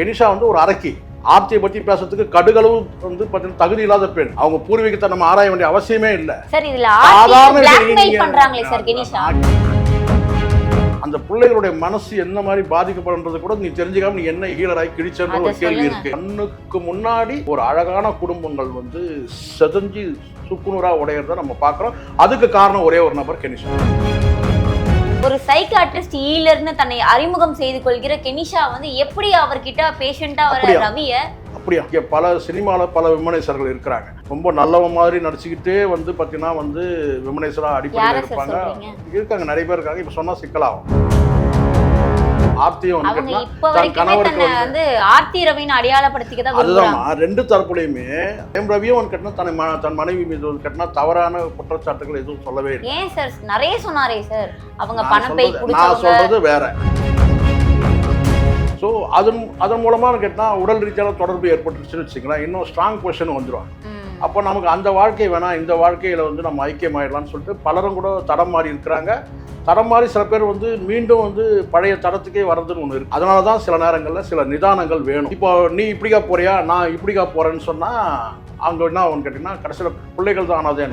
Kenisha வந்து ஒரு அரக்கி. ஆர்த்தியை பத்தி பேசுறதுக்கு கடுகளவு வந்து பார்த்தீங்கன்னா தகுதி இல்லாத பெண். அவங்க பூர்வீகத்தை நம்ம ஆராய வேண்டிய அவசியமே இல்லை. சார் இதுல பண்றாங்களே சார் கெனிஷா? அந்த பிள்ளைகளுடைய மனசு என்ன மாதிரி பாதிக்கப்படுன்றது கூட நீ தெரிஞ்சுக்காம நீ என்ன ஹீலராய் கிழிச்சன்ற ஒரு கேள்வி. இருக்கு. கண்ணுக்கு முன்னாடி ஒரு அழகான குடும்பங்கள் வந்து செதஞ்சு சுக்குநூறா உடையறத நம்ம பார்க்கிறோம். அதுக்கு காரணம் ஒரே ஒரு நபர் கெனிஷா. ஒரு சைக்காட்ரிஸ்ட் ஈலர்னு தன்னை அறிமுகம் செய்து கொள்கிற கெனிஷா வந்து எப்படி அவர்கிட்ட பேஷண்டா வர? ரவிய? அப்படியா? பல சினிமாவில் பல விமனேசர்கள் இருக்கிறாங்க. ரொம்ப நல்லவ மாதிரி நடிச்சுக்கிட்டே வந்து பார்த்தீங்கன்னா வந்து விமனேசரா யார அடிப்படையில் இருப்பாங்க. இருக்காங்க நிறைய பேர் இருக்காங்க. இப்போ சொன்னா சிக்கலாகும். ஆர்த்தியும் அவங்க இப்ப தன் வரைக்குமே கணவருக்கு தன்னை வந்து ஆர்த்தி ரவின்னு அடையாளப்படுத்திக்க தான் அதுதான் ரெண்டு தரப்புலையுமே எம் ரவியும் வந்து கட்டினா தன்னை ம- தன் மனைவி மீது கட்டினா தவறான குற்றச்சாட்டுகள் எதுவும் சொல்லவே இல்லை. ஏன் சார்? நிறைய சொன்னாரே சார். அவங்க சொல்றது- நான் சொல்றது வேற. ஸோ அதன் அதன் மூலமா கேட்டால் உடல் ரீதியான தொடர்பு ஏற்பட்டுருச்சுன்னு வச்சுக்கலாம் இன்னும் ஸ்ட்ராங் பொசிஷன் வந்துடும். அப்போ நமக்கு அந்த வாழ்க்கை வேணாம் இந்த வாழ்க்கையில வந்து நம்ம ஐக்கியமாயிடலாம்னு சொல்லிட்டு பலரும் கூட தடம் மாறி இருக்கிறாங்க. தடம் மாறி சில பேர் வந்து மீண்டும் வந்து பழைய தடத்துக்கே வர்றதுன்னு ஒன்று இருக்கு. அதனால தான் சில நேரங்களில் சில நிதானங்கள் வேணும். இப்போ நீ இப்படிக்கா போறியா? நான் இப்படிக்கா போறேன்னு சொன்னா அவங்க என்ன ஆகும்னு கேட்டிங்கன்னா கடைசியில் பிள்ளைகள் தான் ஆனதே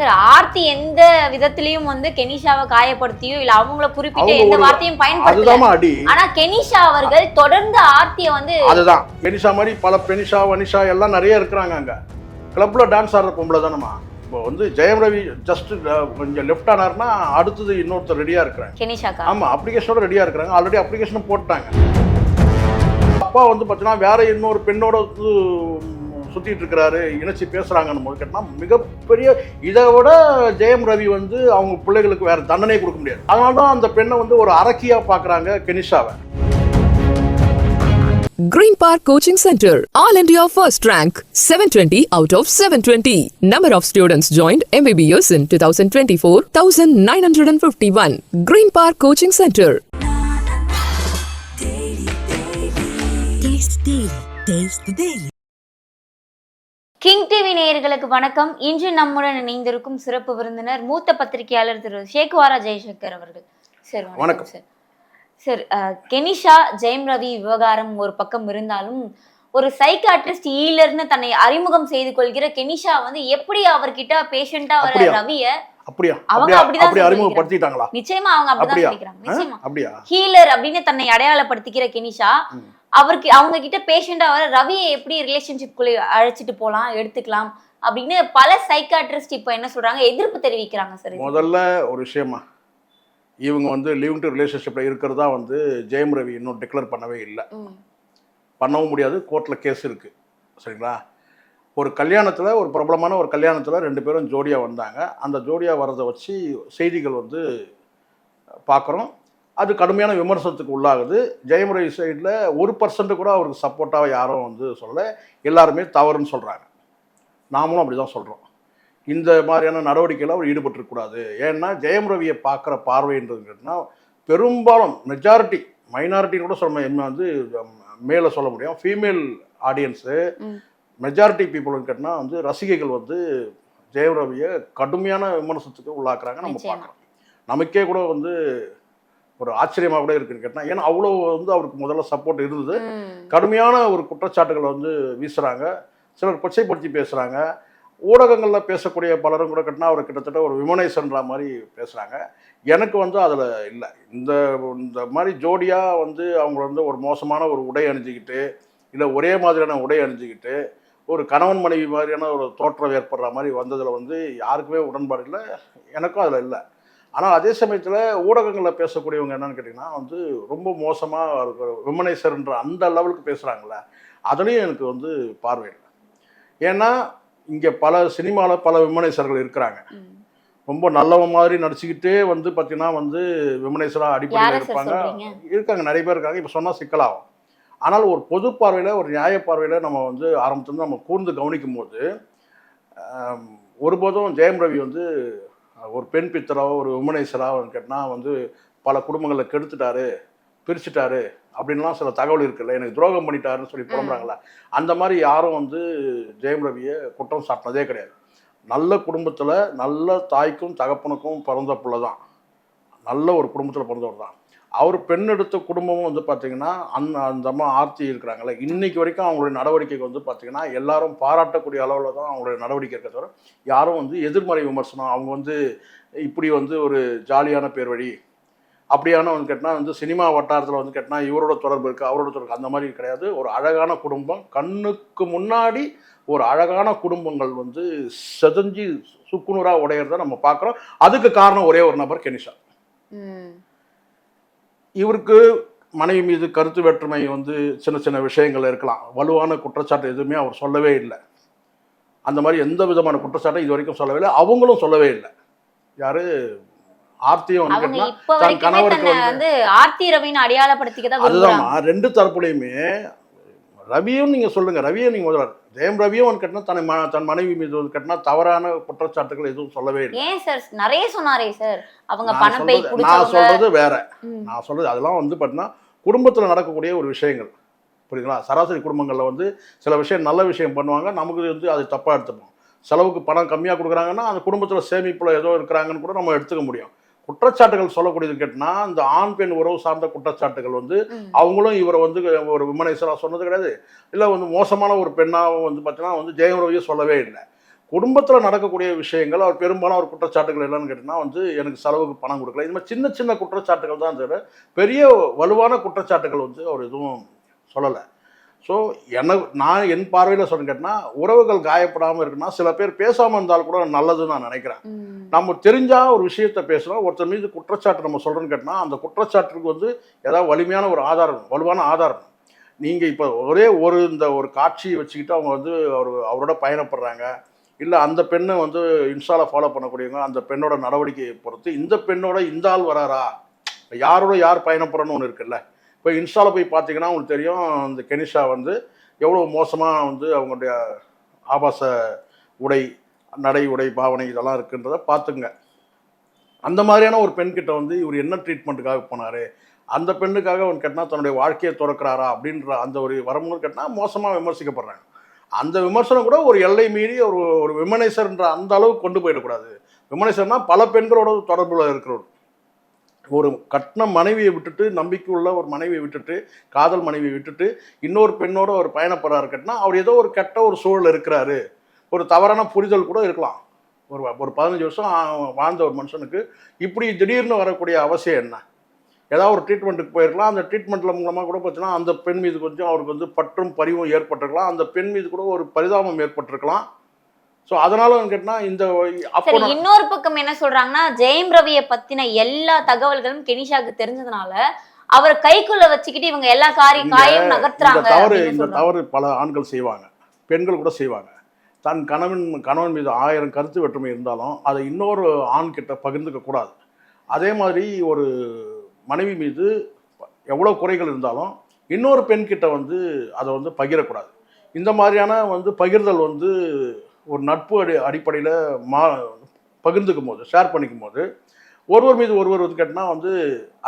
சார் ஆர்த்தி எந்த விதத்திலயும் வந்து கெனிஷாவை காயப்படுத்தியோ இல்ல அவங்கள குறிப்பிட்ட எந்த வார்த்தையும் அடி. ஆனா கெனிஷா அவர்கள் தொடர்ந்து ஆர்த்திய வந்து அதுதான். பெனிஷா மாதிரி பல பெனிஷா வனிஷா எல்லாம் நிறைய இருக்கிறாங்க அங்க. கிளப்ல டான்ஸ் ஆடுற பொம்பளை தானம்மா. இப்போ வந்து ஜெயம் ரவி ஜஸ்ட் கொஞ்சம் லெஃப்ட் ஆனார்னா அடுத்தது இன்னொருத்தர் ரெடியா இருக்கிறாங்க. கெனிஷாக்கா ஆமா அப்ளிகேஷனோட ரெடியா இருக்கிறாங்க. ஆல்ரெடி அப்ளிகேஷனும் போட்டாங்க. அப்பா வந்து பார்த்தீங்கன்னா வேற இன்னொரு பெண்ணோட வந்து சுத்திட்டு இருக்கிறாரு. இணைச்சி பேசுறாங்கன்னு போது கேட்டா மிகப்பெரிய இதை விட ஜெயம் ரவி வந்து அவங்க பிள்ளைகளுக்கு வேற தண்டனை கொடுக்க முடியாது. அதனால தான் அந்த பெண்ணை வந்து ஒரு அரக்கியா பாக்குறாங்க கெனிஷாவை. Green Park Coaching Center, All India First Rank, 720 out of 720. Number of students joined MBBS in 2024, 1951. Green Park Coaching Center. Taste Daily. Taste the Daily. King TV நேயர்களுக்கு வணக்கம் இன்று நம்முடன் இணைந்திருக்கும் சிறப்பு விருந்தினர் மூத்த பத்திரிகையாளர் திரு ஷேக்வாரா ஜெயசங்கர் அவர்கள் சார் வணக்கம். Sir sir Kenisha Jayam Ravi விவகாரம் ஒரு பக்கம் இருந்தாலும் ஒரு சைக்காட்ரிஸ்ட் ஈலர்னு தன்னை அறிமுகம் செய்து கொள்கிற கெனிஷா வந்து எப்படி அவர்கிட்ட பேஷண்டா வர? ரவிய அப்படியா அவங்க அப்படிதான். அறிமுகப்படுத்திட்டாங்களா நிச்சயமா அவங்க அப்படிதான் அப்படியா? சொல்லிக்கிறாங்க ஆ? நிச்சயமா அப்படியா ஹீலர் அப்படின்னு தன்னை அடையாளப்படுத்திக்கிற கெனிஷா. அவருக்கு அவங்க கிட்ட பேஷண்டா வர ரவியை எப்படி ரிலேஷன்ஷிப்குள்ளே அழைச்சிட்டு போலாம் எடுத்துக்கலாம் அப்படின்னு பல சைக்காட்ரிஸ்ட் இப்போ என்ன சொல்றாங்க எதிர்ப்பு தெரிவிக்கிறாங்க சார் இதுக்கு. முதல்ல ஒரு விஷயமா இவங்க வந்து லிவ் டு ரிலேஷன்ஷிப்ல இருக்கிறதா வந்து ஜெயம் ரவி இன்னும் டிக்ளேர் பண்ணவே இல்லை. பண்ணவும் முடியாது கோர்ட்டில் கேஸ் இருக்குது சரிங்களா? ஒரு கல்யாணத்தில் ஒரு பிரபலமான ஒரு கல்யாணத்தில் ரெண்டு பேரும் ஜோடியாக வந்தாங்க. அந்த ஜோடியாக வர்றதை வச்சு செய்திகள் வந்து பார்க்குறோம். அது கடுமையான விமர்சனத்துக்கு உள்ளாகுது. ஜெயம் ரவி சைடில் ஒரு பர்சன்ட் கூட அவருக்கு சப்போர்ட்டாக யாரும் வந்து சொல்ல எல்லாருமே தவறுன்னு சொல்கிறாங்க நாமளும் அப்படி தான் சொல்கிறோம் இந்த மாதிரியான நடவடிக்கையில் அவர் ஈடுபட்டிருக்கக்கூடாது ஏன்னா ஜெயம் ரவியை பார்க்குற பார்வைன்றது கேட்டிங்கன்னா பெரும்பாலும் மெஜாரிட்டி மைனாரிட்டின்னு கூட சொல்ல. வந்து மேலே சொல்ல முடியும் ஃபீமேல் ஆடியன்ஸு. மெஜாரிட்டி பீப்புள்னு கேட்டால் வந்து ரசிகைகள் வந்து ஜெயம் ரவியை கடுமையான விமர்சனத்துக்கு உள்ளாக்குறாங்க நம்ம. பார்க்குறோம் நமக்கே கூட வந்து ஒரு ஆச்சரியமாக கூட இருக்குன்னு கேட்டால் ஏன்னா அவ்வளோ வந்து அவருக்கு முதல்ல சப்போர்ட் இருந்தது. கடுமையான ஒரு குற்றச்சாட்டுகளை வந்து வீசுறாங்க சிலர் கொச்சைப்படுத்தி பேசுகிறாங்க ஊடகங்களில் பேசக்கூடிய பலரும் கூட கட்டினா அவர் கிட்டத்தட்ட ஒரு விமனைசன்ற மாதிரி பேசுகிறாங்க எனக்கு வந்து அதில் இல்லை. இந்த இந்த மாதிரி ஜோடியாக வந்து அவங்க வந்து ஒரு மோசமான ஒரு உடை அணிஞ்சிக்கிட்டு இல்லை ஒரே மாதிரியான உடை அணிஞ்சிக்கிட்டு ஒரு கணவன் மனைவி மாதிரியான ஒரு தோற்றம் ஏற்படுற மாதிரி வந்ததில் வந்து யாருக்குமே உடன்பாடு இல்லை. எனக்கும் அதில் இல்லை. ஆனால் அதே சமயத்தில் ஊடகங்களில் பேசக்கூடியவங்க என்னன்னு கேட்டிங்கன்னா வந்து ரொம்ப மோசமாக இருக்கிற விமனைசர்ன்ற அந்த லெவலுக்கு பேசுகிறாங்களே அதுலேயும் எனக்கு வந்து பார்வை இல்லை. ஏன்னா இங்கே பல சினிமாவில் பல விமனைசர்கள் இருக்கிறாங்க. ரொம்ப நல்லவ மாதிரி நடிச்சுக்கிட்டே வந்து பார்த்தீங்கன்னா வந்து விமனைசராக யார அடிப்படையில் இருப்பாங்க. இருக்காங்க நிறைய பேர் இருக்காங்க. இப்போ சொன்னால் சிக்கலாகும். ஆனால் ஒரு பொது பார்வையில் ஒரு நியாய பார்வையில் நம்ம வந்து ஆரம்பத்துலேருந்து நம்ம கூர்ந்து கவனிக்கும் போது ஒருபோதும் ஜெயம் ரவி வந்து ஒரு பெண் பித்தராவோ ஒரு விமனைசராக கேட்டால் வந்து பல குடும்பங்களை கெடுத்துட்டாரு. பிரிச்சுட்டாரு அப்படின்லாம் சில தகவல் இருக்குல்ல. எனக்கு துரோகம் பண்ணிட்டாருன்னு சொல்லி புலம்புறாங்களா அந்த மாதிரி யாரும் வந்து ஜெயம் ரவியை குற்றம் சாட்டினதே கிடையாது. நல்ல குடும்பத்தில் நல்ல தாய்க்கும் தகப்பனுக்கும் பிறந்த பிள்ளை தான். நல்ல ஒரு குடும்பத்தில் பிறந்தவர் தான். அவர் பெண் எடுத்த குடும்பமும் வந்து பார்த்தீங்கன்னா அந்த அந்த அம்மா ஆர்த்தி இருக்கிறாங்கல்ல. இன்னைக்கு வரைக்கும் அவங்களுடைய நடவடிக்கைக்கு வந்து பார்த்தீங்கன்னா எல்லாரும் பாராட்டக்கூடிய அளவில் தான் அவங்களுடைய நடவடிக்கை இருக்க தவிர யாரும் வந்து எதிர்மறை விமர்சனம் அவங்க வந்து இப்படி வந்து ஒரு ஜாலியான பேர் வழி அப்படியான வந்து கேட்டால் வந்து சினிமா வட்டாரத்தில் வந்து கேட்டால் இவரோட தொடர்பு இருக்குது அவரோட தொடர்பு அந்த மாதிரி கிடையாது. ஒரு அழகான குடும்பம். கண்ணுக்கு முன்னாடி ஒரு அழகான குடும்பங்கள் வந்து செதஞ்சு சுக்குநூறாக உடையிறத நம்ம பார்க்குறோம் அதுக்கு காரணம் ஒரே ஒரு நபர் கெனிஷா. இவருக்கு மனைவி மீது கருத்து வேற்றுமை வந்து சின்ன சின்ன விஷயங்கள் இருக்கலாம். வலுவான குற்றச்சாட்டு எதுவுமே அவர் சொல்லவே இல்லை. அந்த மாதிரி எந்த விதமான குற்றச்சாட்டும் இது வரைக்கும் சொல்லவே இல்லை. அவங்களும் சொல்லவே இல்லை. யாரு? ஆர்த்தியும் வந்து ஆர்த்தி ரவின்னு அடையாளப்படுத்திக்க தான் அதுதான்மா ரெண்டு தரப்புலையுமே ரவியும் நீங்க சொல்லுங்க ரவியும் நீங்க முதல்ல ஜெயம் ரவியும் வந்து கட்டினா தன் தன் மனைவி மீது கட்டினா தவறான குற்றச்சாட்டுகள் எதுவும் சொல்லவே இல்லை. ஏன் சார்? நிறைய சொன்னாரே சார். அவங்க பணம் நான் சொல்றது வேற. நான் சொல்றது அதெல்லாம் வந்து பார்த்தீங்கன்னா குடும்பத்தில் நடக்கக்கூடிய ஒரு விஷயங்கள். புரியுதுங்களா? சராசரி குடும்பங்களில் வந்து சில விஷயம் நல்ல விஷயம் பண்ணுவாங்க. நமக்கு வந்து அது தப்பாக எடுத்துப்போம். செலவுக்கு பணம் கம்மியாக கொடுக்குறாங்கன்னா அந்த குடும்பத்தில் சேமிப்பில் ஏதோ இருக்கிறாங்கன்னு கூட நம்ம எடுத்துக்க முடியும். குற்றச்சாட்டுகள் சொல்லக்கூடியது கேட்டினா இந்த ஆண் பெண் உறவு சார்ந்த குற்றச்சாட்டுகள் வந்து. அவங்களும் இவரை வந்து ஒரு விமனைசராக சொன்னது கிடையாது. இல்லை வந்து மோசமான ஒரு பெண்ணாகவும் வந்து பார்த்தீங்கன்னா வந்து ஜெயம் ரவியும் சொல்லவே இல்லை. குடும்பத்தில் நடக்கக்கூடிய விஷயங்கள் அவர் பெரும்பாலும் அவர் குற்றச்சாட்டுகள் என்னன்னு கேட்டிங்கன்னா வந்து எனக்கு செலவுக்கு பணம் கொடுக்கல. இது மாதிரி சின்ன சின்ன குற்றச்சாட்டுகள் தான் தவிர பெரிய வலுவான குற்றச்சாட்டுகள் வந்து அவர் எதுவும் சொல்லலை. ஸோ எனக்கு நான் என் பார்வையில் சொல்ல கேட்டினா உறவுகள் காயப்படாமல் இருக்குன்னா சில பேர் பேசாமல் இருந்தால் கூட நல்லதுன்னு நான் நினைக்கிறேன். நம்ம தெரிஞ்சா ஒரு விஷயத்த பேசுகிறோம் ஒருத்தர் மீது குற்றச்சாட்டு நம்ம சொல்கிறோன்னு கேட்டினா அந்த குற்றச்சாட்டுக்கு வந்து ஏதாவது வலிமையான ஒரு ஆதாரம் வலுவான ஆதாரம். நீங்கள் இப்போ ஒரே ஒரு இந்த ஒரு காட்சியை வச்சுக்கிட்டு அவங்க வந்து அவர் அவரோட பயணப்படுறாங்க. இல்லை அந்த பெண்ணை வந்து இன்ஸ்டாவில் ஃபாலோ பண்ணக்கூடியவங்க அந்த பெண்ணோட நடவடிக்கையை பொறுத்து இந்த பெண்ணோட இந்த ஆள் வராரா? யாரோட யார் பயணப்படுறன்னு ஒன்று இருக்குல்ல? இப்போ இன்ஸ்டாவில் போய் பார்த்தீங்கன்னா உங்களுக்கு தெரியும் இந்த கெனிஷா வந்து எவ்வளோ மோசமாக வந்து அவங்களுடைய ஆபாச உடை நடை உடை பாவனை இதெல்லாம் இருக்குன்றத பார்த்துங்க. அந்த மாதிரியான ஒரு பெண்கிட்ட வந்து இவர் என்ன ட்ரீட்மெண்ட்டுக்காக போனார்? அந்த பெண்ணுக்காக அவன் கேட்டால் தன்னுடைய வாழ்க்கையை துறக்கிறாரா? அப்படின்ற அந்த ஒரு வரமுன்னு கேட்டால் மோசமாக விமர்சிக்கப்படுறாங்க. அந்த விமர்சனம் கூட ஒரு எல்லை மீறி ஒரு ஒரு விமனைசர்ன்ற அந்த அளவுக்கு கொண்டு போயிடக்கூடாது. விமனைசர்னால் பல பெண்களோட தொடர்புல இருக்கிறவர். ஒரு கட்டின மனைவியை விட்டுட்டு நம்பிக்கை உள்ள ஒரு மனைவியை விட்டுட்டு காதல் மனைவியை விட்டுட்டு இன்னொரு பெண்ணோட ஒரு பயணப்படுறாரு கட்டினா அவர் ஏதோ ஒரு கெட்ட ஒரு சூழல் இருக்கிறாரு. ஒரு தவறான புரிதல் கூட இருக்கலாம். ஒரு ஒரு பதினஞ்சு வருஷம் வாழ்ந்த ஒரு மனுஷனுக்கு இப்படி திடீர்னு வரக்கூடிய அவசியம் என்ன? ஏதாவது ஒரு ட்ரீட்மெண்ட்டுக்கு போயிருக்கலாம். அந்த ட்ரீட்மெண்ட்ல மூலமாக கூட பார்த்தீங்கன்னா அந்த பெண் மீது கொஞ்சம் அவருக்கு வந்து பற்றும் பரிவும் ஏற்பட்டிருக்கலாம். அந்த பெண் மீது கூட ஒரு பரிதாபம் ஏற்பட்டிருக்கலாம். ஸோ அதனால கேட்டால் இந்த அப்போ இன்னொரு பக்கம் என்ன சொல்றாங்கன்னா ஜெயம் ரவியை பத்தின எல்லா தகவல்களும் கெனிஷாக்கு தெரிஞ்சதுனால அவர் கைக்குள்ள வச்சுக்கிட்டு இவங்க எல்லா காரிய காயம் நகர்த்துறாங்க தவறு இந்த. தவறு பல ஆண்கள் செய்வாங்க. பெண்கள் கூட செய்வாங்க. தன் கணவன் கணவன் மீது ஆயிரம் கருத்து வேற்றுமை இருந்தாலும் அதை இன்னொரு ஆண் கிட்ட பகிர்ந்துக்க கூடாது. அதே மாதிரி ஒரு மனைவி மீது எவ்வளோ குறைகள் இருந்தாலும் இன்னொரு பெண் கிட்ட வந்து அதை வந்து பகிரக்கூடாது. இந்த மாதிரியான வந்து பகிர்தல் வந்து ஒரு நட்பு அடி அடிப்படையில் மா பகிர்ந்துக்கும் போது ஷேர் பண்ணிக்கும் போது ஒருவர் மீது ஒருவர் வந்து கேட்டால் வந்து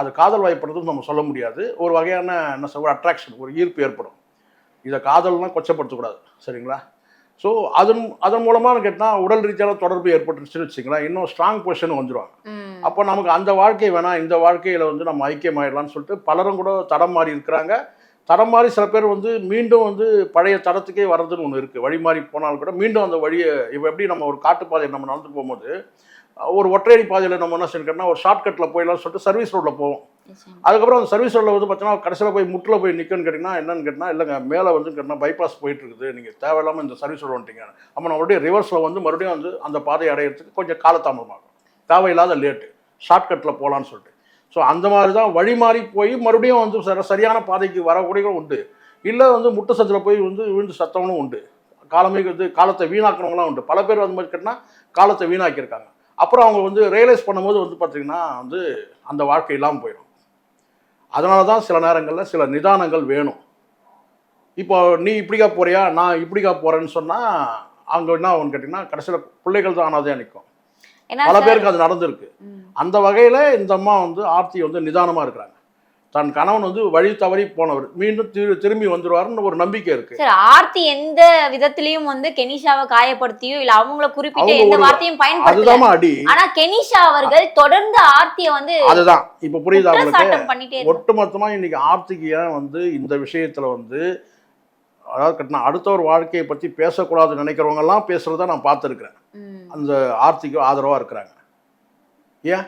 அது காதல் வாய்ப்படுறதுன்னு நம்ம சொல்ல முடியாது. ஒரு வகையான என்ன சொல்ற ஒரு அட்ராக்ஷன் ஒரு ஈர்ப்பு ஏற்படும். இதை காதல்னால் கொச்சப்படுத்தக்கூடாது. சரிங்களா? ஸோ அதன் அதன் மூலமாக கேட்டால் உடல் ரீதியான தொடர்பு ஏற்பட்டுருச்சுன்னு வச்சுங்களேன் இன்னும் ஸ்ட்ராங் பொசிஷன் வந்துடுவாங்க. அப்போ நமக்கு அந்த வாழ்க்கை வேணாம் இந்த வாழ்க்கையில் வந்து நம்ம ஐக்கியமாயிடலாம்னு சொல்லிட்டு பலரும் கூட தடம் மாறி இருக்கிறாங்க. தடம் மாறி சில பேர் வந்து மீண்டும் வந்து பழைய தடத்துக்கே வர்றதுன்னு ஒன்று இருக்குது வழி மாறி போனாலும் கூட மீண்டும் அந்த வழியை இப்போ எப்படி நம்ம ஒரு காட்டுப்பாதையை நம்ம நடந்து போகும்போது ஒரு ஒற்றையடி பாதையில் நம்ம என்ன செய்யணும்னா ஒரு ஷார்ட்கட்டில் போயிடலாம்னு சொல்லிட்டு சர்வீஸ் ரோட்டில் போவோம். அதுக்கப்புறம் அந்த சர்வீஸ் ரோடில் வந்து பார்த்தீங்கன்னா கடைசியில் போய் முட்டில் போய் நிற்கன்னு கேட்டிங்கன்னா என்னன்னு கேட்டிங்கன்னா இல்லைங்க மேலே வந்து கேட்டிங்கன்னா பைபாஸ் போயிட்டு இருக்குது நீங்கள் தேவையில்லாமல் இந்த சர்வீஸ் ரோடு வந்துட்டீங்க. நம்ம மறுபடியும் ரிவர்ஸில் வந்து மறுபடியும் வந்து அந்த பாதையை அடையிறதுக்கு கொஞ்சம் காலதாமதமாகும். தேவையில்லாத லேட்டு ஷார்ட்கட்டில் போகலான்னு சொல்லிட்டு. ஸோ அந்த மாதிரி தான் வழி மாறி போய் மறுபடியும் வந்து சரி- சரியான பாதைக்கு வரக்கூடியவங்களும் உண்டு. இல்லை வந்து முட்டு சத்தில் போய் வந்து விழுந்து சத்தவனும் உண்டு. காலமே வந்து காலத்தை வீணாக்குறவங்களாம் உண்டு. பல பேர் வந்து மாதிரி கேட்டால் காலத்தை வீணாக்கியிருக்காங்க. அப்புறம் அவங்க வந்து ரியலைஸ் பண்ணும்போது வந்து பார்த்திங்கன்னா வந்து அந்த வாழ்க்கை இல்லாமல் போயிடும். அதனால தான் சில நேரங்களில் சில நிதானங்கள் வேணும். இப்போ நீ இப்படிக்கா போறியா? நான் இப்படிக்கா போகிறேன்னு சொன்னால் அங்கே என்ன ஆகும்னு கேட்டிங்கன்னா கடைசியில் பிள்ளைகள் தான் ஆனாதே நிற்கும் பல பேருக்கு அது நடந்திருக்கு. அந்த வகையில் இந்த அம்மா வந்து ஆர்த்தி வந்து நிதானமாக இருக்கிறாங்க. தன் கணவன் வந்து வழி தவறி போனவர். மீண்டும் திரு திரும்பி வந்துருவாருன்னு ஒரு நம்பிக்கை இருக்கு. சார் ஆர்த்தி எந்த விதத்திலயும் வந்து கெனிஷாவை காயப்படுத்தியோ இல்ல அவங்கள குறிப்பிட்ட எந்த வார்த்தையும் பயன்படுத்தல. அதுதான் அடி. ஆனா கெனிஷா அவர்கள் தொடர்ந்து ஆர்த்திய வந்து அதுதான். இப்ப புரியுதா இருக்காங்க. ஒட்டுமொத்தமா இன்னைக்கு ஆர்த்திக் ஏன் வந்து இந்த விஷயத்துல வந்து அதாவது கட்டின அடுத்த ஒரு வாழ்க்கையை பத்தி பேசக்கூடாதுன்னு நினைக்கிறவங்க எல்லாம் பேசுறத நான் பார்த்துருக்கிறேன். அந்த ஆர்த்திக்கு ஆதரவா இருக்கிறாங்க. ஏன்?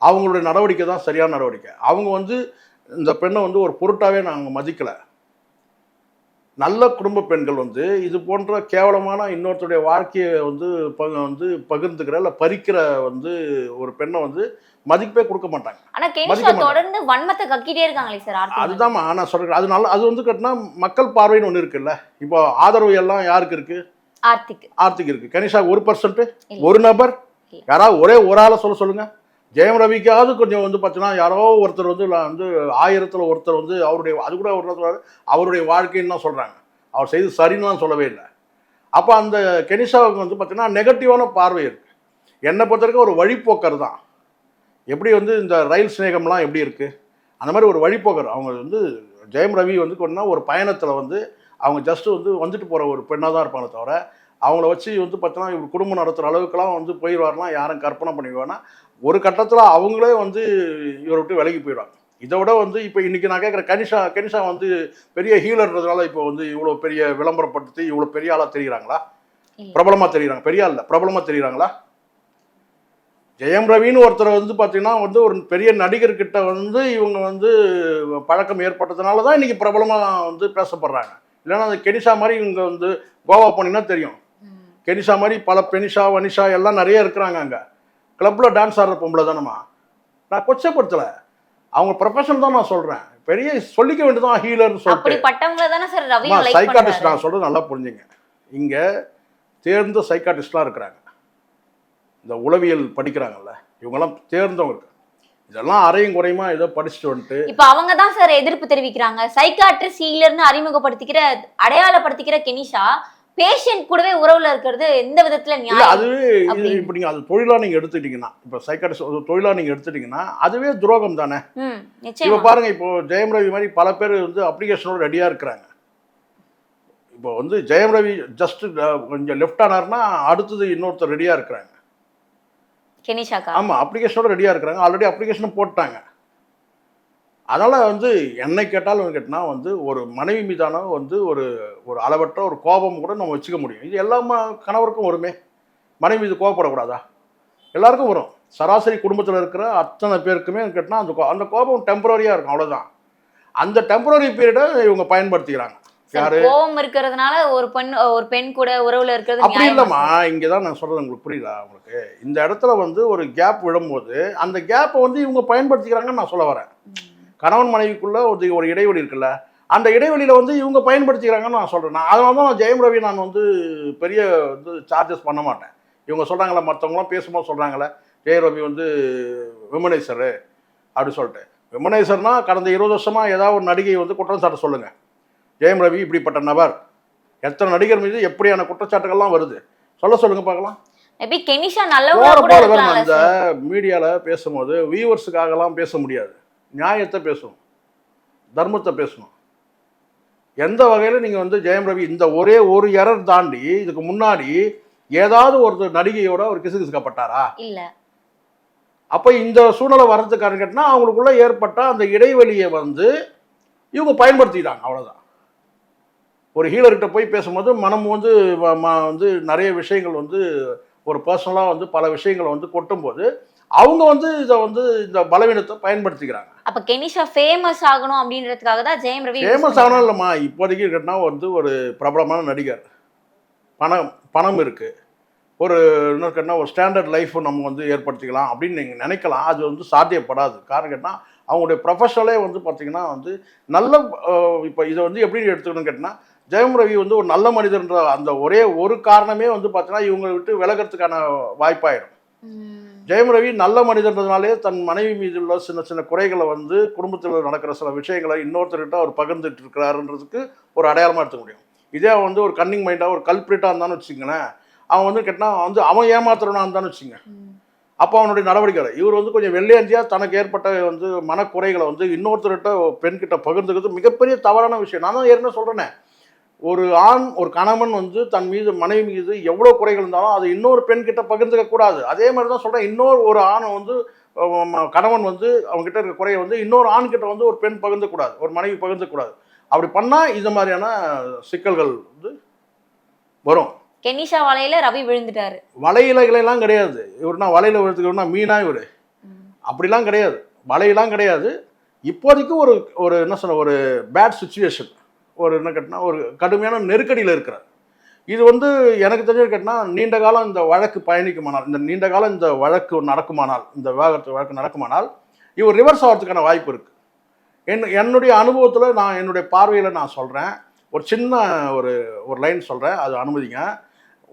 அவங்களுடைய நடவடிக்கை தான் சரியான நடவடிக்கை. அவங்க வந்து இந்த பெண்ணை வந்து ஒரு பொருட்டாவே நாங்கள் மதிக்கல. நல்ல குடும்ப பெண்கள் வந்து இது போன்ற கேவலமான இன்னொருத்தருடைய வாழ்க்கையை வந்து ப வந்து பகிர்ந்துக்கிற இல்லை பறிக்கிற வந்து ஒரு பெண்ணை வந்து மதிப்பே கொடுக்க மாட்டாங்க ஆனா. தொடர்ந்து வன்மத்தை கக்கிட்டே இருக்காங்களே சார். அதுதான் நான் சொல்றேன் அது நல்ல அது வந்து கட்டினா மக்கள் பார்வைன்னு ஒன்று இருக்குல்ல இப்போ ஆதரவு எல்லாம் யாருக்கு இருக்கு ஆர்த்திக்கு ஆர்த்திக் இருக்கு கனிஷா ஒரு பர்சன்ட். ஒரு நபர். யாராவது ஒரே ஒரு ஆளை சொல்ல சொல்லுங்க ஜெயம் ரவிக்காவது கொஞ்சம் வந்து பார்த்தீங்கன்னா யாரோ ஒருத்தர் வந்து நான் வந்து ஆயிரத்தில் ஒருத்தர் வந்து அவருடைய அது கூட ஒரு சொல்றாரு, அவருடைய வாழ்க்கைன்னு தான் சொல்கிறாங்க அவர் செய்து சரின்னுலாம் சொல்லவே இல்லை. அப்போ அந்த கெனிஷாவுக்கு வந்து பார்த்தீங்கன்னா நெகட்டிவான பார்வை இருக்குது என்னை பொறுத்த வரைக்கும் ஒரு வழிப்போக்கர் தான். எப்படி வந்து இந்த ரயில் ஸ்நேகம்லாம் எப்படி இருக்குது அந்த மாதிரி ஒரு வழிப்போக்கர். அவங்க வந்து ஜெயம் ரவி வந்து கொண்டா ஒரு பயணத்தில் வந்து அவங்க ஜஸ்ட் வந்து வந்துட்டு போகிற ஒரு பெண்ணாக தான் இருப்பாங்க தவிர அவங்கள வச்சு வந்து பார்த்தோன்னா இவர் குடும்பம் நடத்துகிற அளவுக்குலாம் வந்து போயிடுவார்லாம் யாரும் கற்பனை பண்ணிக்குவானா ஒரு கட்டத்தில் அவங்களே வந்து இவரை விட்டு விலகி போயிடுவாங்க. இதை விட வந்து இப்போ இன்றைக்கி நான் கேட்குற கனிஷா கனிஷா வந்து பெரிய ஹீலர்ன்றதுனால இப்போ வந்து இவ்வளோ பெரிய விளம்பரப்படுத்தி இவ்வளோ பெரிய ஆளாக தெரியுறாங்களா? இல்ல. பிரபலமாக தெரியுறாங்க. பெரிய ஆள் இல்லை பிரபலமாக தெரியுறாங்களா? ஜெயம் ரவின்னு ஒருத்தர் வந்து பார்த்தீங்கன்னா வந்து ஒரு பெரிய நடிகர்கிட்ட வந்து இவங்க வந்து பழக்கம் ஏற்பட்டதுனால தான் இன்னைக்கு பிரபலமாக வந்து பேசப்படுறாங்க. இல்லைன்னா அந்த கெனிஷா மாதிரி இவங்க வந்து கோவா போனீங்கன்னா தெரியும். கெனிஷா மாதிரி பல பெனிஷா வனிஷா எல்லாம் நிறைய இருக்கிறாங்க அங்கே. கிளப்பில் டான்ஸ் ஆடுற பொம்பளை தானம்மா நான் கொச்சப்படுத்தலை. அவங்க ப்ரொஃபஷன் தான் நான் சொல்கிறேன் பெரிய சொல்லிக்க வேண்டியதான் ஹீலர்னு சொல்லிட்டு. சைக்காட்டிஸ்ட் நான் சொல்கிறது நல்லா புரிஞ்சுங்க. இங்கே தேர்ந்த சைக்காட்டிஸ்ட்லாம் இருக்கிறாங்க. இந்த உளவியல் படிக்கிறாங்கல்ல இவங்கெல்லாம் தேர்ந்தவங்க இதெல்லாம் அரையும் குறையுமா? ஏதோ படிச்சுட்டு வந்துட்டு. இப்ப அவங்க தான் சார் எதிர்ப்பு தெரிவிக்கிறாங்க. சைக்காட்ரிஸ்ட் ஹீலர்னு அறிமுகப்படுத்திக்கிற அடையாளப்படுத்திக்கிற கெனிஷா பேஷண்ட் கூடவே உறவுல இருக்கிறது எந்த விதத்துல இல்ல நியாயம் அப்படின்னு. இப்போ நீங்கள் அது தொழிலாக நீங்கள் எடுத்துக்கிட்டீங்கன்னா இப்போ சைக்காட்டிஸ்ட் ஒரு தொழிலாக நீங்கள் எடுத்துட்டீங்கன்னா அதுவே துரோகம் தானே? இப்போ பாருங்க இப்போ ஜெயம் ரவி மாதிரி பல பேர் வந்து அப்ளிகேஷனோட ரெடியாக இருக்கிறாங்க. இப்போ வந்து ஜெயம் ரவி ஜஸ்ட் கொஞ்சம் லெஃப்ட் ஆனார்னா அடுத்தது இன்னொருத்தர் ரெடியாக இருக்கிறாங்க. ஆமாம் அப்ளிகேஷனோட ரெடியாக இருக்கிறாங்க. ஆல்ரெடி அப்ளிகேஷனும் போட்டாங்க. அதனால் வந்து என்னை கேட்டாலும் கேட்டினா வந்து ஒரு மனைவி மீதான வந்து ஒரு ஒரு அளவற்ற ஒரு கோபம் கூட நம்ம வச்சுக்க முடியும். இது எல்லா கணவருக்கும் வருமே. மனைவி மீது கோபப்படக்கூடாதா எல்லாருக்கும் வரும். சராசரி குடும்பத்தில் இருக்கிற அத்தனை பேருக்குமே கேட்டினா அந்த கோ- அந்த கோபம் டெம்பரரியாக இருக்கும். அவ்வளோதான் அந்த டெம்பரரி பீரியடை இவங்க பயன்படுத்திக்கிறாங்க. கோவம் இருக்கிறதுனால ஒரு பெண் ஒரு பெண் கூட உறவுல இருக்கிறது அப்படி இல்லைம்மா. இங்கே தான் நான் சொல்கிறது உங்களுக்கு புரியுதா? உங்களுக்கு இந்த இடத்துல வந்து ஒரு கேப் விடும்போது அந்த கேப்பை வந்து இவங்க பயன்படுத்திக்கிறாங்கன்னு நான் சொல்ல வரேன். கணவன் மனைவிக்குள்ள ஒரு ஒரு இடைவெளி இருக்குல்ல அந்த இடைவெளியில் வந்து இவங்க பயன்படுத்திக்கிறாங்கன்னு நான் சொல்கிறேன் நான் அதனால தான் நான் ஜெயம் ரவி நான் வந்து பெரிய வந்து சார்ஜஸ் பண்ண மாட்டேன். இவங்க சொல்கிறாங்களே மற்றவங்களாம் பேசும்போது சொல்கிறாங்களே ஜெயம் ரவி வந்து விமனேசரு அப்படி சொல்லிட்டு. விமனேசர்னா கடந்த இருபது வருஷமாக ஏதாவது ஒரு நடிகை வந்து குற்றம் சாட்ட சொல்லுங்கள் ஜெயம் ரவி இப்படிப்பட்ட நபர். எத்தனை நடிகர் மீது எப்படியான குற்றச்சாட்டுகள்லாம் வருது? சொல்ல சொல்லுங்க பார்க்கலாம். மேபி கெனிஷா இருக்கலாம்ல அந்த மீடியாவில் பேசும்போது வியூவர்ஸுக்காகலாம் பேச முடியாது. நியாயத்தை பேசணும். தர்மத்தை பேசணும். எந்த வகையில் நீங்கள் வந்து ஜெயம் ரவி இந்த ஒரே ஒரு எரர் தாண்டி இதுக்கு முன்னாடி ஏதாவது ஒரு நடிகையோட ஒரு கிசுகிசுக்கப்பட்டாரா? இல்ல. அப்போ இந்த சூழ்நிலை வர்றதுக்கான கேட்டினா அவங்களுக்குள்ள ஏற்பட்ட அந்த இடைவெளியை வந்து இவங்க பயன்படுத்திட்டாங்க அவ்வளோதான் ஒரு ஹீலர்கிட்ட போய் பேசும்போது மனம் வந்து வந்து நிறைய விஷயங்கள் வந்து ஒரு பர்சனலாக வந்து பல விஷயங்களை வந்து கொட்டும்போது அவங்க வந்து இதை வந்து இந்த பலவீனத்தை பயன்படுத்திக்கிறாங்க. அப்ப கெனிஷா ஃபேமஸ் ஆகணும் அப்படின்றதுக்காக தான் ஜெயம் ரவி ஃபேமஸ். ஆகணும் இல்லைம்மா இப்போதைக்கு கேட்டால் வந்து ஒரு பிரபலமான நடிகர். பணம் பணம் இருக்குது ஒரு இன்னொரு கேட்டால் ஒரு ஸ்டாண்டர்ட் லைஃப் நம்ம வந்து ஏற்படுத்திக்கலாம் அப்படின்னு நீங்கள் நினைக்கலாம். அது வந்து சாத்தியப்படாது. காரணம் கேட்டால் அவங்களுடைய ப்ரொஃபஷனலே வந்து பார்த்தீங்கன்னா வந்து நல்ல இப்போ இதை வந்து எப்படி எடுத்துக்கணும்னு கேட்டால் ஜெயம் ரவி வந்து ஒரு நல்ல மனிதர்ன்ற அந்த ஒரே ஒரு காரணமே வந்து பார்த்தீங்கன்னா இவங்களை விட்டு விலகிறதுக்கான வாய்ப்பாயிடும். ஜெயம் ரவி நல்ல மனிதன்றதுனாலே தன் மனைவி மீது உள்ள சின்ன சின்ன குறைகளை வந்து குடும்பத்தில் நடக்கிற சில விஷயங்களை இன்னொருத்தர்கிட்ட அவர் பகிர்ந்துட்டு இருக்கிறாருன்றதுக்கு ஒரு அடையாளமாக எடுத்துக்க முடியும். இதே அவன் வந்து ஒரு கன்னிங் மைண்டாக ஒரு கல்பிரிட்டாக இருந்தான்னு வச்சுங்களேன் அவன் வந்து கேட்டால் வந்து அவன் ஏமாத்துறவனா இருந்தான்னு வச்சுங்க. அப்போ அவனுடைய நடவடிக்கை இவர் வந்து கொஞ்சம் வெள்ளையஞ்சியா தனக்கு ஏற்பட்ட வந்து மனக்குறைகளை வந்து இன்னொருத்தர்கிட்ட பெண்கிட்ட பகிர்ந்துக்கிறது மிகப்பெரிய தவறான விஷயம். நான் தான் ஏற்கனவே சொல்கிறேனே ஒரு ஆண் ஒரு கணவன் வந்து தன் மீது மனைவி மீது எவ்வளோ குறைகள் இருந்தாலும் அது இன்னொரு பெண் கிட்ட பகிர்ந்துக்க கூடாது. அதே மாதிரி தான் சொல்கிறேன் இன்னொரு ஒரு ஆணை வந்து கணவன் வந்து அவங்ககிட்ட இருக்க குறையை வந்து இன்னொரு ஆண் கிட்ட வந்து ஒரு பெண் பகிர்ந்து கூடாது. ஒரு மனைவி பகிர்ந்து கூடாது. அப்படி பண்ணால் இந்த மாதிரியான சிக்கல்கள் வந்து வரும். கெனிஷா வலையில ரவி விழுந்துட்டாரு. வலையில கிளையெல்லாம் கிடையாது. இவர்னா வலையில விழுத்துக்கிறனா மீனா இவர். அப்படிலாம் கிடையாது. வலையெல்லாம் கிடையாது. இப்போதைக்கு ஒரு ஒரு என்ன சொல்ல ஒரு பேட் சுச்சுவேஷன் ஒரு என்ன கேட்டினா ஒரு கடுமையான நெருக்கடியில் இருக்கிறார். இது வந்து எனக்கு தெரிஞ்சது கேட்டினா நீண்ட காலம் இந்த வழக்கு பயணிக்குமானால் இந்த நீண்ட காலம் இந்த வழக்கு நடக்குமானால் இந்த விவாகரத்து வழக்கு நடக்குமானால் இவர் ரிவர்ஸ் ஆகிறதுக்கான வாய்ப்பு இருக்குது என் என்னுடைய அனுபவத்தில் நான் என்னுடைய பார்வையில் நான் சொல்கிறேன் ஒரு சின்ன ஒரு ஒரு லைன் சொல்கிறேன் அது அனுமதிங்க.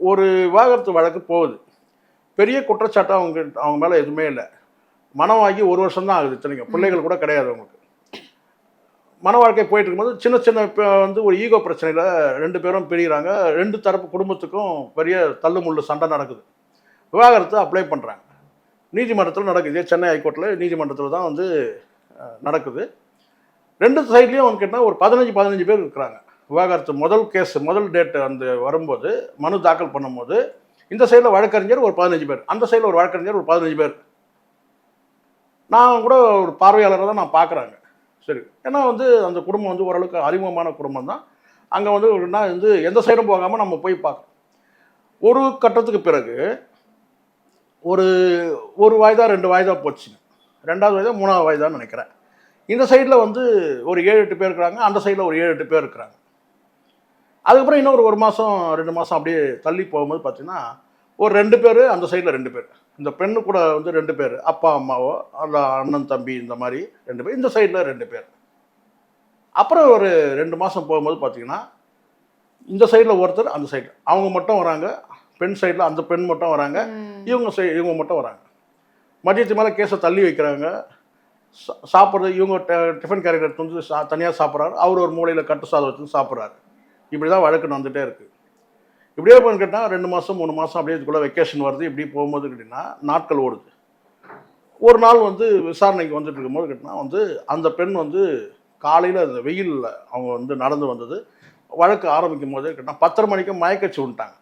ஒரு விவாகரத்து வழக்கு போகுது. பெரிய குற்றச்சாட்டு அவங்க அவங்க மேலே எதுவுமே இல்லை. மனமாகி ஒரு வருஷம் தான் ஆகுது இத்தனைக்கும். பிள்ளைகள் கூட கிடையாது அவங்களுக்கு. மன வாழ்க்கை போயிட்டு இருக்கும்போது சின்ன சின்ன இப்போ வந்து ஒரு ஈகோ பிரச்சனையில் ரெண்டு பேரும் பிரிகிறாங்க. ரெண்டு தரப்பு குடும்பத்துக்கும் பெரிய தள்ளுமுள்ளு சண்டை நடக்குது. விவாகரத்து அப்ளை பண்ணுறாங்க நீதிமன்றத்தில் நடக்குது. சென்னை ஹைகோர்ட்டில் நீதிமன்றத்தில் தான் வந்து நடக்குது. ரெண்டு சைட்லேயும் வந்து கேட்டால் ஒரு பதினஞ்சு பதினஞ்சு பேர் இருக்கிறாங்க. விவாகரத்து முதல் கேஸ் முதல் டேட் அந்த வரும்போது மனு தாக்கல் பண்ணும்போது இந்த சைடில் வழக்கறிஞர் ஒரு பதினஞ்சு பேர். அந்த சைடில் ஒரு வழக்கறிஞர் ஒரு பதினஞ்சு பேர். நான் கூட ஒரு பார்வையாளரை தான் நான் பார்க்குறாங்க சரி. ஏன்னா வந்து அந்த குடும்பம் வந்து ஓரளவுக்கு அறிமுகமான குடும்பம் தான். அங்கே வந்து என்ன வந்து எந்த சைடும் போகாமல் நம்ம போய் பார்க்கணும். ஒரு கட்டத்துக்கு பிறகு ஒரு ஒரு வாய்தா ரெண்டு வாய்தா போச்சுங்க. ரெண்டாவது வாய்தா மூணாவது வாய்தான்னு நினைக்கிறேன். இந்த சைடில் வந்து ஒரு ஏழு எட்டு பேர் இருக்கிறாங்க. அந்த சைடில் ஒரு ஏழு எட்டு பேர் இருக்கிறாங்க. அதுக்கப்புறம் இன்னும் ஒரு ஒரு மாதம் ரெண்டு மாதம் அப்படியே தள்ளி போகும்போது பார்த்தீங்கன்னா ஒரு ரெண்டு பேர் அந்த சைடில் ரெண்டு பேர். இந்த பெண்ணு கூட வந்து ரெண்டு பேர் அப்பா அம்மாவோ அல்ல அண்ணன் தம்பி இந்த மாதிரி ரெண்டு பேர். இந்த சைடில் ரெண்டு பேர். அப்புறம் ஒரு ரெண்டு மாதம் போகும்போது பார்த்தீங்கன்னா இந்த சைடில் ஒருத்தர் அந்த சைடில் அவங்க மட்டும் வராங்க. பெண் சைடில் அந்த பெண் மட்டும் வராங்க. இவங்க சை இவங்க மட்டும் வராங்க. மதியத்து மேலே கேஸை தள்ளி வைக்கிறாங்க. சா- சாப்பிட்றது இவங்க டிஃபன் கேரியர் எடுத்து வந்து சா தனியாக சாப்பிட்றாரு. அவர் ஒரு மூலையில் கட்டு சாதம் வச்சு சாப்பிட்றாரு. இப்படி தான் வழக்கு வந்துட்டே இருக்குது இப்படியே போய் கேட்டால் ரெண்டு மாதம் மூணு மாதம் அப்படியே இதுக்குள்ளே வெக்கேஷன் வருது. இப்படி போகும்போது கேட்டிங்கன்னா நாட்கள் ஓடுது. ஒரு நாள் வந்து விசாரணைக்கு வந்துட்டு இருக்கும்போது கேட்டிங்கன்னா வந்து அந்த பெண் வந்து காலையில் அந்த வெயிலில் அவங்க வந்து நடந்து வந்தது. வழக்கு ஆரம்பிக்கும் போது கேட்டால் பத்தரை மணிக்கு மயக்கச்சு விட்டாங்க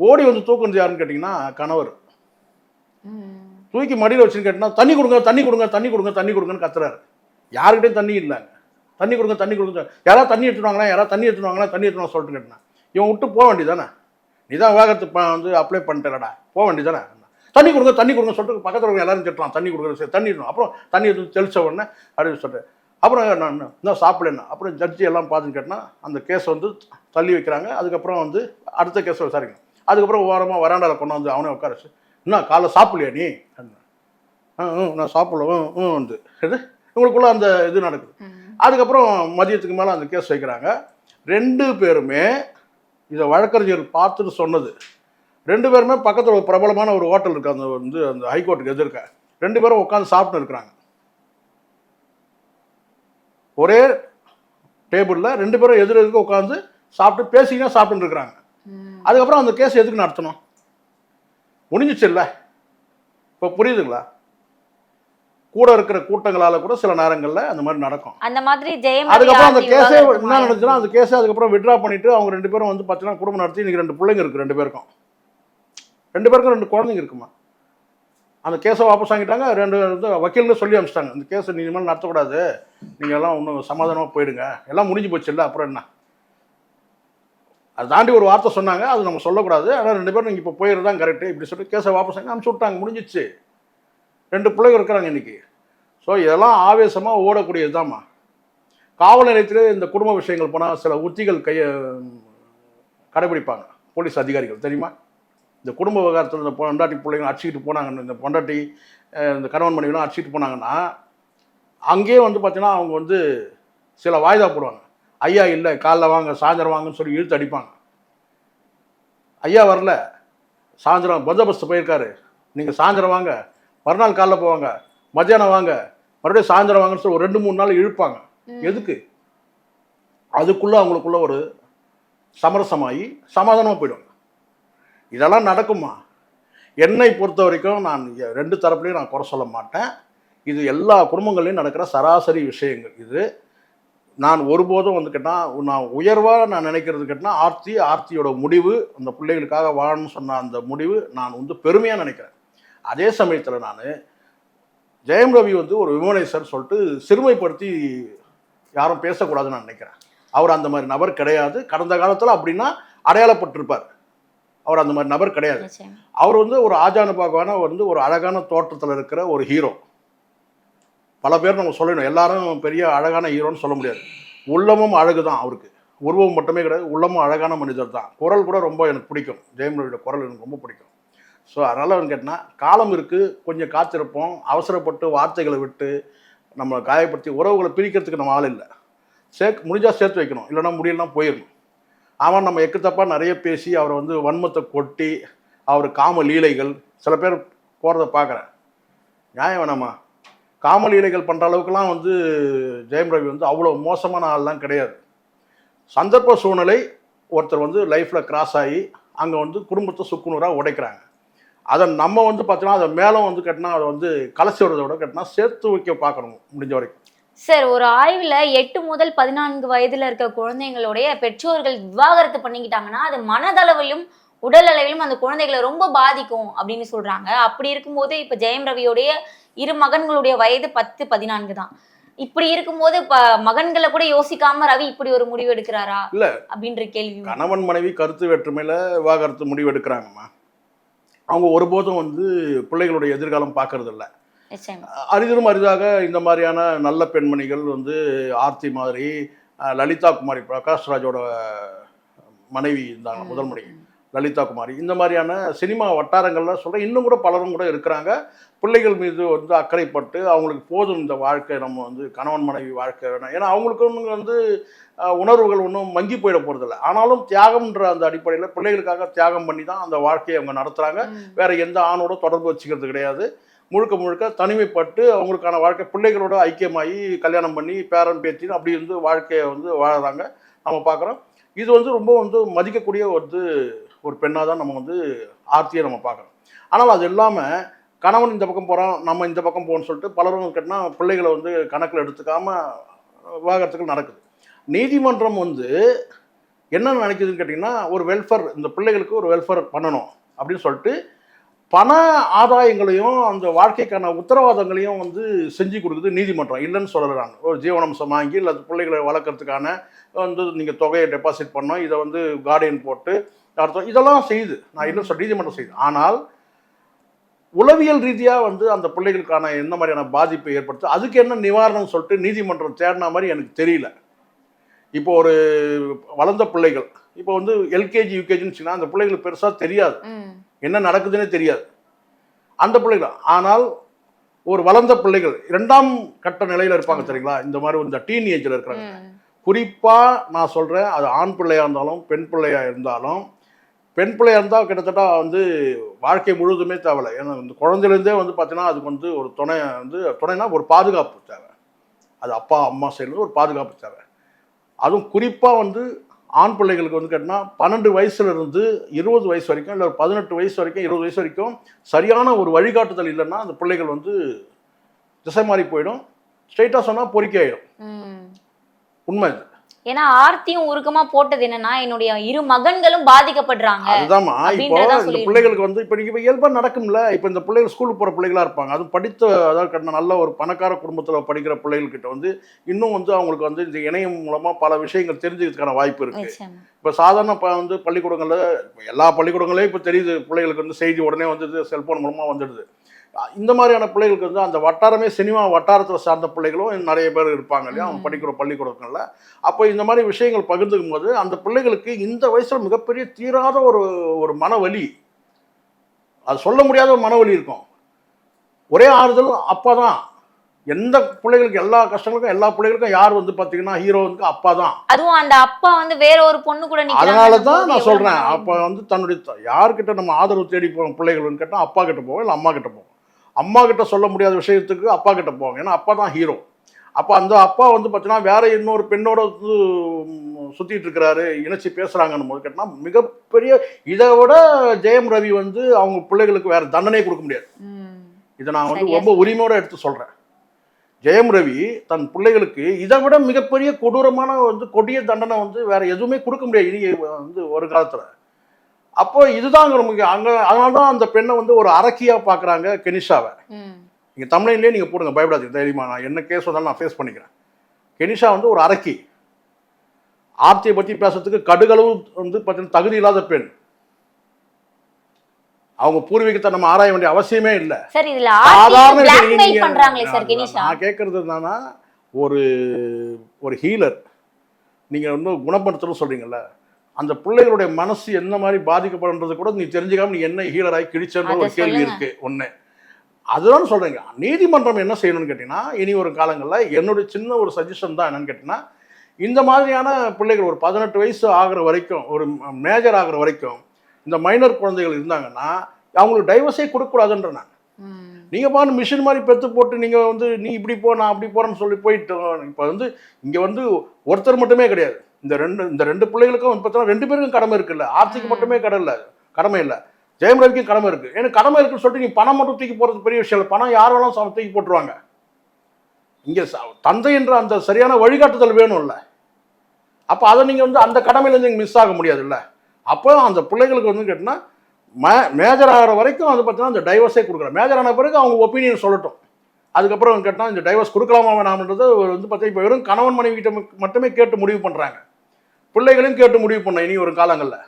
ஓடி வந்து தூக்குனது யாருன்னு கேட்டிங்கன்னா கணவர். தூக்கி மடியில் வச்சுன்னு கேட்டினா தண்ணி கொடுங்க தண்ணி கொடுங்க தண்ணி கொடுங்க தண்ணி கொடுங்கன்னு கத்துறாரு. யாருக்கிட்டையும் தண்ணி இல்லைங்க. தண்ணி கொடுங்க தண்ணி கொடுங்க. யாராவது தண்ணி எடுத்துவாங்களா யாராவது தண்ணி எடுத்துவாங்களா தண்ணி எடுத்துவாங்க சொல்லிட்டு கேட்டினா இவன் விட்டு போக வேண்டியதானே நீ தான் விவாகரத்து வந்து அப்ளை பண்ணிட்டேடா போக வேண்டியதானே தண்ணி கொடுங்க தண்ணி கொடுங்க சொல்லிட்டு பக்கத்தில் இருக்கிற எல்லாரும் திட்டுறான் தண்ணி கொடுக்குறது சரி தண்ணி அப்புறம் தண்ணி எடுத்து தெளிச்ச உடனே அப்படின்னு சொல்லிட்டு அப்புறம் நான் இன்னும் சாப்பிடலன்னா அப்புறம் ஜட்ஜி எல்லாம் பார்த்துன்னு கேட்டினா அந்த கேஸ் வந்து தள்ளி வைக்கிறாங்க. அதுக்கப்புறம் வந்து அடுத்த கேஸை விசாரிக்கணும். அதுக்கப்புறம் ஓரமாக வராண்டாவில் கொண்டு வந்து அவனே உட்கார வச்சு என்ன காலைல சாப்பிடலையா நீ? நான் சாப்பிடல. ம் ம் வந்து. இது உங்களுக்குள்ள அந்த இது நடக்குது. அதுக்கப்புறம் மதியத்துக்கு மேலே அந்த கேஸ் வைக்கிறாங்க. ரெண்டு பேருமே இதை வழக்கறிஞர் பார்த்துட்டு சொன்னது. ரெண்டு பேருமே பக்கத்தில் ஒரு பிரபலமான ஒரு ஹோட்டல் இருக்கு அந்த வந்து அந்த ஹைகோர்ட்டுக்கு எதிர்க்க. ரெண்டு பேரும் உட்காந்து சாப்பிட்டு இருக்கிறாங்க. ஒரே டேபிளில் ரெண்டு பேரும் எதிர் எதிர்க்க உட்காந்து சாப்பிட்டு பேசிக்கினே சாப்பிட்டு இருக்கிறாங்க. அதுக்கப்புறம் அந்த கேஸ் எதுக்கு நடத்தணும்? முடிஞ்சிச்சு இல்லை இப்போ புரியுதுங்களா? கூட இருக்கிற கூட்டங்களால கூட சில நேரங்கள்ல அந்த மாதிரி நடக்கும். அந்த மாதிரி ஜெயம் அதுக்கப்புறம் அந்த கேஸே என்ன நடந்துச்சுன்னா அந்த கேஸை அதுக்கப்புறம் விட்ரா பண்ணிட்டு அவங்க ரெண்டு பேரும் வந்து பார்த்தீங்கன்னா குடும்பம் நடத்தி இன்னைக்கு ரெண்டு பிள்ளைங்க இருக்கு ரெண்டு பேருக்கும். ரெண்டு பேருக்கும் ரெண்டு குழந்தைங்க இருக்குமா? அந்த கேஸை வாபஸ் வாங்கிட்டாங்க ரெண்டு வக்கீல்னு சொல்லி அனுப்பிச்சிட்டாங்க. இந்த கேஸை நீ இனிமேல் நடத்தக்கூடாது. நீங்கள் எல்லாம் ஒன்றும் சமாதானமாக போயிடுங்க. எல்லாம் முடிஞ்சு போச்சு இல்லை அப்புறம் என்ன? அதை தாண்டி ஒரு வார்த்தை சொன்னாங்க அது நம்ம சொல்லக்கூடாது. ஆனால் ரெண்டு பேரும் நீங்கள் இப்போ போயிடுறது தான் கரெக்டு இப்படி சொல்லிட்டு கேஸை வாபஸ் வாங்கி அனுப்பிச்சு விட்டாங்க முடிஞ்சிச்சு. ரெண்டு பிள்ளைங்க இருக்கிறாங்க இன்றைக்கி ஸோ இதெல்லாம் ஆவேசமாக ஓடக்கூடியதுதாம்மா. காவல் நிலையத்திலே இந்த குடும்ப விஷயங்கள் போனால் சில உத்திகள் கைய கடைபிடிப்பாங்க. போலீஸ் அதிகாரிகள் தெரியுமா? இந்த குடும்ப விவகாரத்தில் இந்த பொண்டாட்டி பிள்ளைங்க அடிச்சுக்கிட்டு போனாங்கன்னு இந்த பொண்டாட்டி இந்த கணவன் மனைவிலாம் அடிச்சுட்டு போனாங்கன்னா அங்கேயே வந்து பார்த்தீங்கன்னா அவங்க வந்து சில வாய்தா போடுவாங்க. ஐயா இல்லை காலைல வாங்க சாயந்தரம் வாங்கன்னு சொல்லி இழுத்து அடிப்பாங்க. ஐயா வரல சாயந்தரம் பந்தோபஸ்து போயிருக்காரு. நீங்கள் சாயந்தரம் வாங்க மறுநாள் காலைல போவாங்க. மத்தியானம் வாங்க. மறுபடியும் சாயந்தரம் வாங்கன்னு சொல்லி ஒரு ரெண்டு மூணு நாள் இழுப்பாங்க. எதுக்கு? அதுக்குள்ள அவங்களுக்குள்ள ஒரு சமரசமாகி சமாதானமாக போயிடும் இதெல்லாம் நடக்குமா? என்னை பொறுத்த வரைக்கும் நான் ரெண்டு தரப்புலையும் நான் குறை சொல்ல மாட்டேன். இது எல்லா குடும்பங்கள்லையும் நடக்கிற சராசரி விஷயங்கள். இது நான் ஒருபோதும் வந்து கேட்டால் நான் உயர்வாக நான் நினைக்கிறது கேட்டால் ஆர்த்தி ஆர்த்தியோட முடிவு அந்த பிள்ளைகளுக்காக வாழணும்னு சொன்ன அந்த முடிவு நான் வந்து பெருமையாக நினைக்கிறேன். அதே சமயத்தில் நான் ஜெயம் ரவி வந்து ஒரு விமனைசர் சொல்லிட்டு சிறுமைப்படுத்தி யாரும் பேசக்கூடாதுன்னு நான் நினைக்கிறேன். அவர் அந்த மாதிரி நபர் கிடையாது. கடந்த காலத்தில் அப்படின்னா அடையாளப்பட்டிருப்பார். அவர் அந்த மாதிரி நபர் கிடையாது. அவர் வந்து ஒரு ஆஜானுபாகான வந்து ஒரு அழகான தோற்றத்தில் இருக்கிற ஒரு ஹீரோ பல பேர் நம்ம சொல்லணும். எல்லாரும் பெரிய அழகான ஹீரோன்னு சொல்ல முடியாது. உள்ளமும் அழகு தான் அவருக்கு. உருவம் மட்டுமே கிடையாது. உள்ளமும் அழகான மனிதர் தான் குரல் கூட ரொம்ப எனக்கு பிடிக்கும். ஜெயம் ரவியோட குரல் எனக்கு ரொம்ப பிடிக்கும். ஸோ அதனால் அவன் கேட்டினா காலம் இருக்குது கொஞ்சம் காத்திருப்போம். அவசரப்பட்டு வார்த்தைகளை விட்டு நம்மளை காயப்படுத்தி உறவுகளை பிரிக்கிறதுக்கு நம்ம ஆள் இல்லை. சேர்க்க முடிஞ்சால் சேர்த்து வைக்கணும். இல்லைன்னா முடியலன்னா போயிடணும். அவன் நம்ம எக்கு தப்பாக நிறைய பேசி அவரை வந்து வன்மத்தை கொட்டி அவர் காம லீலைகள் சில பேர் போகிறத பார்க்குறேன் நியாயம் வேணாமா? காம லீலைகள் பண்ணுற அளவுக்குலாம் வந்து ஜெயம் ரவி வந்து அவ்வளோ மோசமான ஆள்லாம் கிடையாது. சந்தர்ப்ப சூழ்நிலை ஒருத்தர் வந்து லைஃப்பில் கிராஸ் ஆகி அங்கே வந்து குடும்பத்தை சுக்குநூறாக உடைக்கிறாங்க. அதை நம்ம வந்து பார்த்தோன்னா அதை மேலும் வந்து கட்டினா அதை வந்து விடுறத விட கட்டினா சேர்த்து வைக்க பார்க்கணும் முடிஞ்ச வரைக்கும். சார் ஒரு ஆய்வுல எட்டு முதல் பதினான்கு வயதுல இருக்க குழந்தைங்களுடைய பெற்றோர்கள் விவாகரத்து பண்ணிக்கிட்டாங்கன்னா அது மனதளவிலும் உடல் அளவிலும் அந்த குழந்தைகளை ரொம்ப பாதிக்கும் அப்படின்னு சொல்றாங்க. அப்படி இருக்கும்போது இப்ப ஜெயம் ரவியோடைய இரு மகன்களுடைய வயது பத்து பதினான்கு தான். இப்படி இருக்கும்போது இப்ப மகன்களை கூட யோசிக்காம ரவி இப்படி ஒரு முடிவு எடுக்கிறாரா? இல்ல. அப்படின்ற கேள்வி. கணவன் மனைவி கருத்து வேற்றுமையில் விவாகரத்து முடிவு எடுக்கிறாங்கம்மா. அவங்க ஒருபோதும் வந்து பிள்ளைகளுடைய எதிர்காலம் பார்க்கறது இல்ல அரிதிலும் அரிதாக இந்த மாதிரியான நல்ல பெண்மணிகள் வந்து ஆர்த்தி மாதிரி லலிதா குமாரி பிரகாஷ் ராஜோட மனைவி இருந்தாங்க முதல் மனைவி. லலிதா குமாரி. இந்த மாதிரியான சினிமா வட்டாரங்கள்ல சொல்ற இன்னும் கூட பலரும் கூட இருக்கிறாங்க. பிள்ளைகள் மீது வந்து அக்கறைப்பட்டு அவங்களுக்கு போதும் இந்த வாழ்க்கை நம்ம வந்து கணவன் மனைவி வாழ்க்கை வேணும். ஏன்னா அவங்களுக்கு வந்து உணர்வுகள் ஒன்றும் மங்கி போயிட போகிறதில்ல ஆனாலும் தியாகம்ன்ற அந்த அடிப்படையில் பிள்ளைகளுக்காக தியாகம் பண்ணி தான் அந்த வாழ்க்கையை அவங்க நடத்துகிறாங்க. வேற எந்த ஆணோட தொடர்பு வச்சுக்கிறது கிடையாது. முழுக்க முழுக்க தனிமைப்பட்டு அவங்களுக்கான வாழ்க்கை பிள்ளைகளோட ஐக்கியமாகி கல்யாணம் பண்ணி பேரன் பேத்தின்னு அப்படி வந்து வாழ்க்கையை வந்து வாழறாங்க. நம்ம பார்க்குறோம் இது வந்து ரொம்ப வந்து மதிக்கக்கூடிய வந்து ஒரு பெண்ணாக தான் நம்ம வந்து ஆர்த்தியை நம்ம பார்க்குறோம் ஆனால் அது இல்லாமல் கணவன் இந்த பக்கம் போகிறான் நம்ம இந்த பக்கம் போகணும்னு சொல்லிட்டு பலரும் கேட்டால் பிள்ளைகளை வந்து கணக்கில் எடுத்துக்காமல் விவாகரத்துக்கள் நடக்குது. நீதிமன்றம் வந்து என்ன நினைக்குதுன்னு கேட்டிங்கன்னா ஒரு வெல்ஃபேர் இந்த பிள்ளைகளுக்கு ஒரு வெல்ஃபேர் பண்ணணும் அப்படின்னு சொல்லிட்டு பண ஆதாயங்களையும் அந்த வாழ்க்கைக்கான உத்தரவாதங்களையும் வந்து செஞ்சு கொடுக்குது நீதிமன்றம். இல்லைன்னு சொல்லலாம் ஒரு ஜீவனம்சம் வாங்கி இல்லை பிள்ளைகளை வளர்க்குறதுக்கான வந்து நீங்கள் தொகையை டெபாசிட் பண்ணோம் இதை வந்து கார்டியன் போட்டு அர்த்தம் இதெல்லாம் செய்யுது நான் இல்லைன்னு சொல்ல நீதிமன்றம் செய்யுது ஆனால் உளவியல் ரீதியாக வந்து அந்த பிள்ளைகளுக்கான என்ன மாதிரியான பாதிப்பை ஏற்படுத்து அதுக்கு என்ன நிவாரணம் சொல்லிட்டு நீதிமன்றம் தேடின மாதிரி எனக்கு தெரியல. இப்போ ஒரு வளர்ந்த பிள்ளைகள் இப்போ வந்து எல்கேஜி யூகேஜின்னு அந்த பிள்ளைகளுக்கு பெருசாக தெரியாது. என்ன நடக்குதுன்னே தெரியாது. அந்த பிள்ளைகள் ஆனால் ஒரு வளர்ந்த பிள்ளைகள் இரண்டாம் கட்ட நிலையில இருப்பாங்க தெரியுங்களா? இந்த மாதிரி இந்த டீன் ஏஜில் இருக்கிறாங்க. ம். குறிப்பா நான் சொல்றேன் அது ஆண் பிள்ளையா இருந்தாலும் பெண் பிள்ளையா இருந்தாலும் பெண் பிள்ளையா இருந்தால் கிட்டத்தட்ட வந்து வாழ்க்கை முழுவதுமே தேவையில்லை. ஏன்னா இந்த குழந்தையிலேருந்தே வந்து பார்த்தீங்கன்னா அதுக்கு வந்து ஒரு துணை வந்து துணைனா ஒரு பாதுகாப்பு தேவை. அது அப்பா அம்மா சைடுல ஒரு பாதுகாப்பு தேவை. அதுவும் குறிப்பாக வந்து ஆண் பிள்ளைகளுக்கு வந்து கேட்டினா பன்னெண்டு வயசுல இருந்து இருபது வயசு வரைக்கும் இல்லை ஒரு பதினெட்டு வயசு வரைக்கும் இருபது வயசு வரைக்கும் சரியான ஒரு வழிகாட்டுதல் இல்லைன்னா அந்த பிள்ளைகள் வந்து திசை மாறி போயிடும். ஸ்ட்ரைட்டாக சொன்னால் பொறிக்கை ஆயிடும். ம். உண்மை இது ஏன்னா ஆர்த்தியும் உருக்கமா போட்டது என்னன்னா என்னுடைய இரு மகன்களும் பாதிக்கப்படுறாங்க அதுதான்மா இப்போ இந்த. பிள்ளைகளுக்கு வந்து இப்போ நீங்கள் இயல்பாக நடக்கும்ல. இப்போ இந்த பிள்ளைகள் ஸ்கூலுக்கு போகிற பிள்ளைகளா இருப்பாங்க. அது படித்த அதாவது நல்ல ஒரு பணக்கார குடும்பத்தில் படிக்கிற பிள்ளைகள்கிட்ட வந்து இன்னும் வந்து அவங்களுக்கு வந்து இந்த இணையம் மூலமாக பல விஷயங்கள் தெரிஞ்சுக்கிறதுக்கான வாய்ப்பு இருக்கு. இப்போ சாதாரண இப்போ வந்து பள்ளிக்கூடங்களில் எல்லா பள்ளிக்கூடங்களையும் இப்போ தெரியுது பிள்ளைகளுக்கு வந்து செய்தி உடனே வந்துடுது செல்போன் மூலமாக வந்துடுது. இந்த மாதிரியான பிள்ளைகளுக்கு வந்து அந்த வட்டாரமே சினிமா வட்டாரத்தில் சார்ந்த பிள்ளைகளும் நிறைய பேர் இருப்பாங்க இல்லையா? அவங்க. படிக்கிற பள்ளிக்கூடங்களில். அப்போ இந்த மாதிரி விஷயங்கள் பகிர்ந்துக்கும் போது அந்த பிள்ளைகளுக்கு இந்த வயசில் மிகப்பெரிய தீராத ஒரு ஒரு மனவலி அது சொல்ல முடியாத ஒரு மனவலி இருக்கும். ஒரே ஆறுதல் அப்பா தான் எந்த பிள்ளைகளுக்கு எல்லா கஷ்டங்களுக்கும் எல்லா பிள்ளைகளுக்கும் யார் வந்து பார்த்தீங்கன்னா ஹீரோவுக்கு அப்பா தான் அதுவும் அந்த அப்பா வந்து வேற ஒரு பொண்ணு கூட அதனால தான் நான் சொல்றேன். போது அப்போ வந்து தன்னுடைய யார்கிட்ட நம்ம ஆதரவு தேடி போவோம் பிள்ளைகள்னு கேட்டால் அப்பா கிட்ட போவோம் இல்லை அம்மா கிட்ட போவோம். அம்மா கிட்ட சொல்ல முடியாத விஷயத்துக்கு அப்பா கிட்ட போவாங்க. ஏன்னா அப்பா தான் ஹீரோ அப்போ அந்த அப்பா வந்து பார்த்தீங்கன்னா வேற இன்னொரு பெண்ணோட வந்து ம், சுத்திட்டு இருக்கிறாரு இணைச்சி பேசுறாங்கன்னு போது கேட்டா மிகப்பெரிய இதை விட ஜெயம் ரவி வந்து அவங்க பிள்ளைகளுக்கு வேற தண்டனை கொடுக்க முடியாது. இதை நான் வந்து ரொம்ப உரிமையோட எடுத்து சொல்றேன். ஜெயம் ரவி தன் பிள்ளைகளுக்கு இதை விட மிகப்பெரிய கொடூரமான வந்து கொடிய தண்டனை வந்து வேற எதுவுமே கொடுக்க முடியாது. இனி வந்து ஒரு காலத்துல. அப்போ இதுதான் அங்க நமக்கு அங்க அதனால தான் அந்த பெண்ணை வந்து ஒரு அரக்கியா பாக்குறாங்க கெனிஷாவை. ம். நீங்க தமிழ்லேயே நீங்க போடுங்க பயப்படாதீங்க. தைரியமா நான் என்ன கேஸ் வந்தாலும் நான் ஃபேஸ் பண்ணிக்கிறேன். கெனிஷா வந்து ஒரு அரக்கி. ஆர்த்தியை பத்தி பேசுறதுக்கு கடுகளவு வந்து பார்த்தீங்கன்னா தகுதி இல்லாத பெண். அவங்க பூர்வீகத்தை நம்ம ஆராய வேண்டிய அவசியமே இல்லை. சார் இதுல சாதாரண நான் கேட்கறது என்னன்னா ஒரு ஒரு ஹீலர் நீங்க வந்து குணப்படுத்தணும் சொல்றீங்கல்ல அந்த பிள்ளைகளுடைய மனசு என்ன மாதிரி பாதிக்கப்படுன்றது கூட நீ தெரிஞ்சுக்காம நீ என்ன ஹீலராகி கிழிச்சன்ற ஒரு கேள்வி. இருக்கு. ஒண்ணு. அதுதான் சொல்றேங்க. நீதிமன்றம் என்ன செய்யணும்னு கேட்டீங்கன்னா இனி ஒரு காலங்களில் என்னுடைய சின்ன ஒரு சஜஷன் தான் என்னன்னு கேட்டீங்கன்னா இந்த மாதிரியான பிள்ளைகள் ஒரு பதினெட்டு வயசு ஆகுற வரைக்கும் ஒரு மேஜர் ஆகுற வரைக்கும் இந்த மைனர் குழந்தைகள் இருந்தாங்கன்னா அவங்களுக்கு டைவர்ஸே கொடுக்கக்கூடாதுன்ற நான் ம். நீங்கள் பாரு மிஷின் மாதிரி பெற்று போட்டு நீங்கள் வந்து நீ இப்படி போ நான் அப்படி போகிறேன்னு சொல்லி போயிட்டு இப்போ வந்து இங்கே வந்து ஒருத்தர் மட்டுமே கிடையாது. இந்த ரெண்டு இந்த ரெண்டு பிள்ளைகளுக்கும் பார்த்தோன்னா ரெண்டு பேருக்கும் கடமை இருக்குல்ல. ஆர்த்திக்கு மட்டுமே கடை இல்லை. கடமை இல்லை. ஜெயம் ரவிக்கும் கடமை இருக்குது எனக்கு கடமை இருக்குன்னு சொல்லிட்டு நீ பணம் மட்டும் தூக்கி போகிறது பெரிய விஷயம் இல்லை. பணம் யார் வேணாலும் சம- தூக்கி போட்டுருவாங்க. இங்கே தந்தை என்ற அந்த சரியான வழிகாட்டுதல் வேணும்ல. அப்போ அதை நீங்கள் வந்து அந்த கடமையிலேருந்து நீங்கள் மிஸ் ஆக முடியாதுல்ல. அப்போ அந்த பிள்ளைகளுக்கு வந்து கேட்டிங்கன்னா மே மேஜர் ஆகிற வரைக்கும் வந்து பார்த்தீங்கன்னா அந்த டைவர்ஸே கொடுக்குறேன் மேஜர் ஆன பிறகு அவங்க ஒப்பீனியன் சொல்லட்டும். அதுக்கப்புறம் கேட்டால் இந்த டைவர்ஸ் கொடுக்கலாமா வேணாம்ன்றது வந்து பார்த்தீங்கன்னா இப்போ வெறும் கணவன் மனைவி கிட்ட மட்டுமே கேட்டு முடிவு பண்ணுறாங்க பிள்ளைகளையும் கேட்டு முடிவு பண்ண இனி ஒரு காலங்களில்.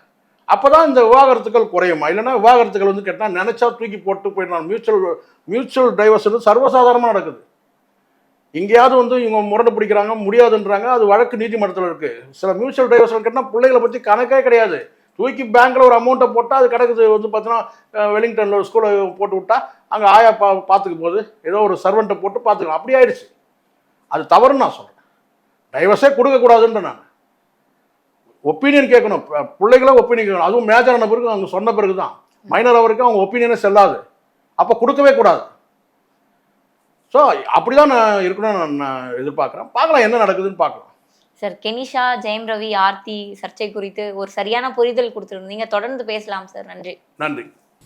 அப்போ தான் இந்த விவாகரத்துக்கள் குறையுமா? இல்லைன்னா விவாகரத்துக்கள் வந்து கேட்டால் நினச்சா தூக்கி போட்டு போயிடலாம். மியூச்சுவல் மியூச்சுவல் டைவர்ஸ் வந்து சர்வசாதாரணமாக நடக்குது. எங்கேயாவது வந்து இவங்க முரண்டு பிடிக்கிறாங்க முடியாதுன்றாங்க அது வழக்கு நீதிமன்றத்தில் இருக்குது சில மியூச்சுவல் டைவர்ஸ் கேட்டால் பிள்ளைகளை பற்றி கணக்கே கிடையாது. தூக்கி பேங்க்கில் ஒரு அமௌண்ட்டை போட்டால் அது கிடக்குது. வந்து பார்த்தீங்கன்னா வெலிங்டனில் ஒரு ஸ்கூலை போட்டு விட்டா அங்கே ஆயா பா பார்த்துக்க போது ஏதோ ஒரு சர்வெண்ட்டை போட்டு பார்த்துக்கலாம் அப்படி ஆயிடுச்சு. அது தவறுன்னு நான் சொல்கிறேன் டைவர்ஸே கொடுக்கக்கூடாதுன்ற நான். ஒப்பீனியன் கேட்கணும். ப- பிள்ளைகள ஒப்பீனியன் கேட்கணும். அதுவும் மேஜர் ஆன பிறகு அவங்க சொன்ன பிறகு தான் மைனர் வரைக்கும் அவங்க ஒப்பீனியனே செல்லாது. அப்போ கொடுக்கவே கூடாது. ஸோ அப்படி தான் நான் இருக்கணும்னு நான் நான் எதிர்பார்க்குறேன். பார்க்கலாம் என்ன நடக்குதுன்னு பார்க்கலாம். சார் கெனிஷா ஜெயம் ரவி ஆர்த்தி சர்ச்சை குறித்து ஒரு சரியான புரிதல் கொடுத்துருந்தீங்க. தொடர்ந்து பேசலாம் சார் நன்றி. நன்றி.